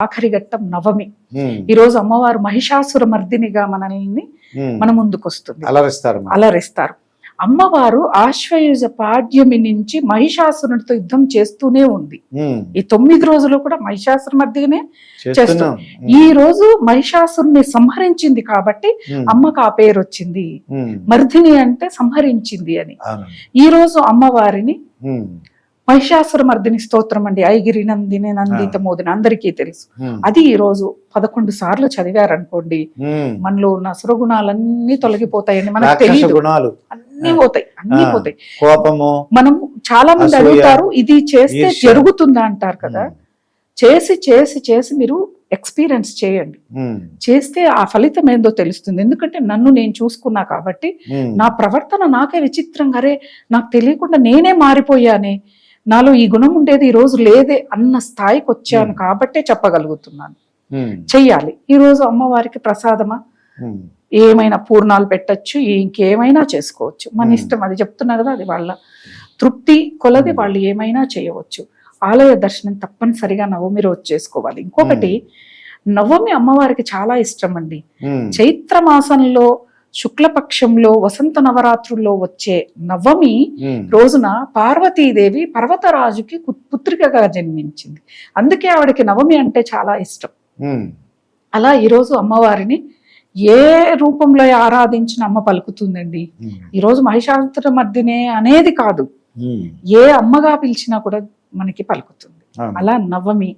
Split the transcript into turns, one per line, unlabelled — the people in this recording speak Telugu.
ఆఖరి ఘట్టం నవమి. ఈ రోజు అమ్మవారు మహిషాసుర మర్దినిగా మనల్ని. మన ముందుకొస్తుంది.
అలరిస్తారు.
అలరిస్తారు. అమ్మవారు ఆశ్వయుజ పాడ్యమి నుంచి మహిషాసురునితో యుద్ధం చేస్తూనే ఉంది. ఈ తొమ్మిది రోజులు కూడా మహిషాసుర మధ్యనే
చేస్తున్నాం.
ఈ రోజు మహిషాసురుని సంహరించింది కాబట్టి అమ్మకు ఆ పేరు వచ్చింది. మర్దిని అంటే సంహరించింది అని. ఈ రోజు అమ్మవారిని మహిషాసుర మర్దిని స్తోత్రం అండి. ఐగిరి నందిని నందిత మోదిని అందరికీ తెలుసు. అది ఈ రోజు పదకొండు సార్లు చదివారనుకోండి. మనలో ఉన్న అసురగుణాలన్నీ తొలగిపోతాయండి. మనకు తెలియదు
గుణాలు.
అన్ని పోతాయి అన్ని. పోతాయి.
కోపము
మనం చాలా మంది అడుగుతారు ఇది చేస్తే. జరుగుతుందా అంటారు కదా. చేసి చేసి చేసి మీరు ఎక్స్పీరియన్స్ చేయండి. చేస్తే ఆ ఫలితం ఏందో తెలుస్తుంది. ఎందుకంటే నన్ను నేను చూసుకున్నా కాబట్టి నా ప్రవర్తన నాకే విచిత్రంగా అరే నాకు తెలియకుండా నేనే మారిపోయానే. నాలో ఈ గుణం ఉండేది ఈ రోజు లేదే అన్న స్థాయికి వచ్చాను. కాబట్టే చెప్పగలుగుతున్నాను. చెయ్యాలి. ఈ రోజు అమ్మవారికి ప్రసాదమా? ఏమైనా పూర్ణాలు పెట్టచ్చు ఇంకేమైనా చేసుకోవచ్చు. మన. ఇష్టం అది చెప్తున్నా కదా అది వాళ్ళ తృప్తి కొలది. వాళ్ళు ఏమైనా చేయవచ్చు. ఆలయ దర్శనం తప్పనిసరిగా నవమి రోజు చేసుకోవాలి. ఇంకొకటి నవమి అమ్మవారికి చాలా ఇష్టం అండి చైత్ర మాసంలో శుక్లపక్షంలో వసంత నవరాత్రుల్లో వచ్చే నవమి రోజున పార్వతీదేవి పర్వతరాజుకి పుత్రికగా జన్మించింది. అందుకే ఆవిడకి నవమి అంటే చాలా ఇష్టం. అలా ఈరోజు అమ్మవారిని ఏ రూపంలో ఆరాధించిన అమ్మ పలుకుతుందండి? ఈరోజు మహిషాసుర మర్దినే అనేది కాదు. ఏ అమ్మగా పిలిచినా కూడా మనకి పలుకుతుంది. అలా నవమి